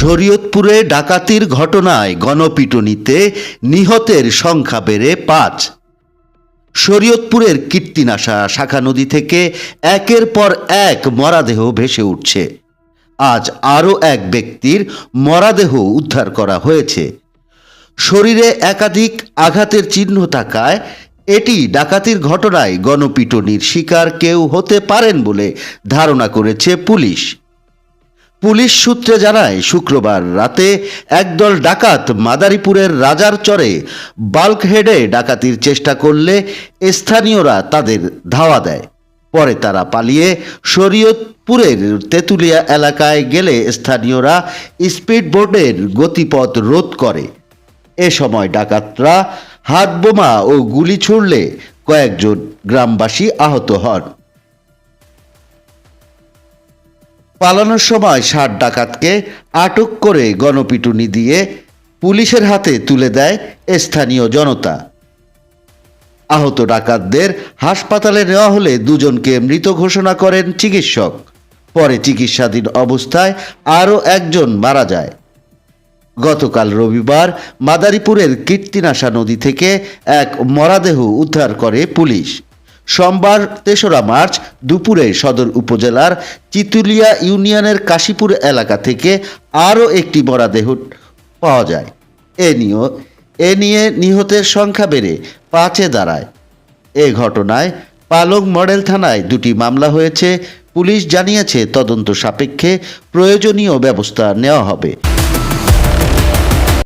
শরীয়তপুরে ডাকাতির ঘটনায় গণপিটুনিতে নিহতের সংখ্যা বেড়ে পাঁচ। শরীয়তপুরের কীর্তিনাশা শাখা নদী থেকে একের পর এক মরাদেহ ভেসে উঠছে। আজ আরও এক ব্যক্তির মরাদেহ উদ্ধার করা হয়েছে। শরীরে একাধিক আঘাতের চিহ্ন থাকায় এটি ডাকাতির ঘটনায় গণপিটুনির শিকার কেউ হতে পারেন বলে ধারণা করেছে পুলিশ। পুলিশ সূত্রে জানায়, শুক্রবার রাতে একদল ডাকাত মাদারীপুরের রাজার চরে বাল্কহেডে ডাকাতির চেষ্টা করলে স্থানীয়রা তাদের ধাওয়া দেয়। পরে তারা পালিয়ে শরীয়তপুরের তেঁতুলিয়া এলাকায় গেলে স্থানীয়রা স্পিডবোটের গতিপথ রোধ করে। এ সময় ডাকাতরা হাত বোমা ও গুলি ছুড়লে কয়েকজন গ্রামবাসী আহত হন। পালানোর সময় ষাট ডাকাতকে আটক করে গণপিটুনি দিয়ে পুলিশের হাতে তুলে দেয় স্থানীয় জনতা। আহত ডাকাতদের হাসপাতালে নেওয়া হলে দুজনকে মৃত ঘোষণা করেন চিকিৎসক। পরে চিকিৎসাধীন অবস্থায় আরও একজন মারা যায়। গতকাল রবিবার মাদারীপুরের কীর্তিনাশা নদী থেকে এক মরাদেহ উদ্ধার করে পুলিশ। সোমবার তেসরা মার্চ দুপুরে সদর উপজেলার চিতুলিয়া ইউনিয়নের কাশীপুর এলাকা থেকে আরও একটি মরাদেহ পাওয়া যায়। এ নিয়ে এ নিয়ে নিহতের সংখ্যা বেড়ে পাঁচে দাঁড়ায়। এ ঘটনায় পালং মডেল থানায় দুটি মামলা হয়েছে। পুলিশ জানিয়েছে তদন্ত সাপেক্ষে প্রয়োজনীয় ব্যবস্থা নেওয়া হবে।